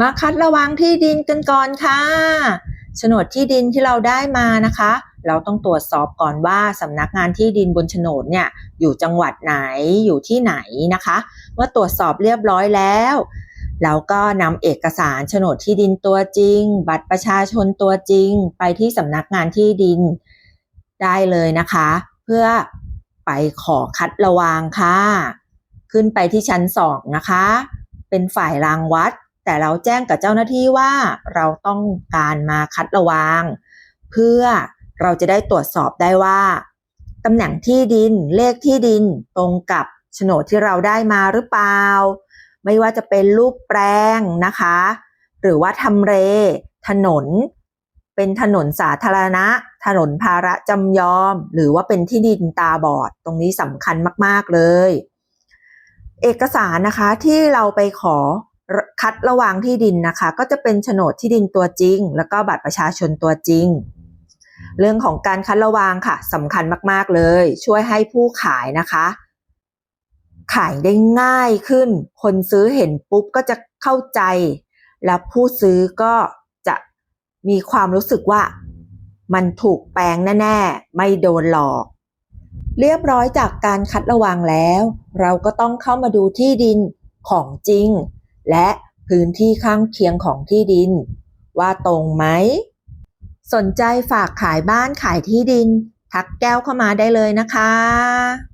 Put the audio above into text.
มาคัดระวังที่ดินกันก่อนค่ะโฉนดที่ดินที่เราได้มานะคะ เราต้องตรวจสอบก่อนว่าสำนักงานที่ดินบนโฉนดเนี่ยอยู่จังหวัดไหนอยู่ที่ไหนนะคะ เมื่อตรวจสอบเรียบร้อยแล้วเราก็นำเอกสารโฉนดที่ดินตัวจริง บัตรประชาชนตัวจริง ไปที่สำนักงานที่ดินได้เลยนะคะ เพื่อไปขอคัดระวางค่ะ ขึ้นไปที่ชั้นสองนะคะ เป็นฝ่ายรางวัด แต่เราแจ้งกับเจ้าหน้าที่ว่าเราต้องการมาคัดระวาง เพื่อเราจะได้ตรวจสอบได้ว่าตำแหน่งที่ดินเลขที่ดินตรงกับโฉนดที่เราได้มาหรือเปล่า ไม่ว่าจะเป็นรูปแปลงนะคะ หรือว่าทำเลถนน เป็นถนนสาธารณะ ถนนภาระจำยอม หรือว่าเป็นที่ดินตาบอด ตรงนี้สำคัญมาก ๆ เลย เอกสารนะคะที่เราไปขอ คัดระหว่างที่ดินนะคะ ก็จะเป็นโฉนดที่ดินตัวจริง แล้วก็บัตรประชาชนตัวจริง เรื่องของการคัดระวางค่ะสำคัญมากๆเลย ช่วยให้ผู้ขายนะคะ ขายได้ง่ายขึ้น คนซื้อเห็นปุ๊บก็จะเข้าใจ แล้วผู้ซื้อก็จะมีความรู้สึกว่ามันถูกแปลงแน่ๆ ไม่โดนหลอก เรียบร้อยจากการคัดระวังแล้ว เราก็ต้องเข้ามาดูที่ดินของจริง และพื้นที่ข้างเคียงของที่ดิน ว่าตรงไหม สนใจฝากขายบ้านขายที่ดิน ทักแก้วเข้ามาได้เลยนะคะ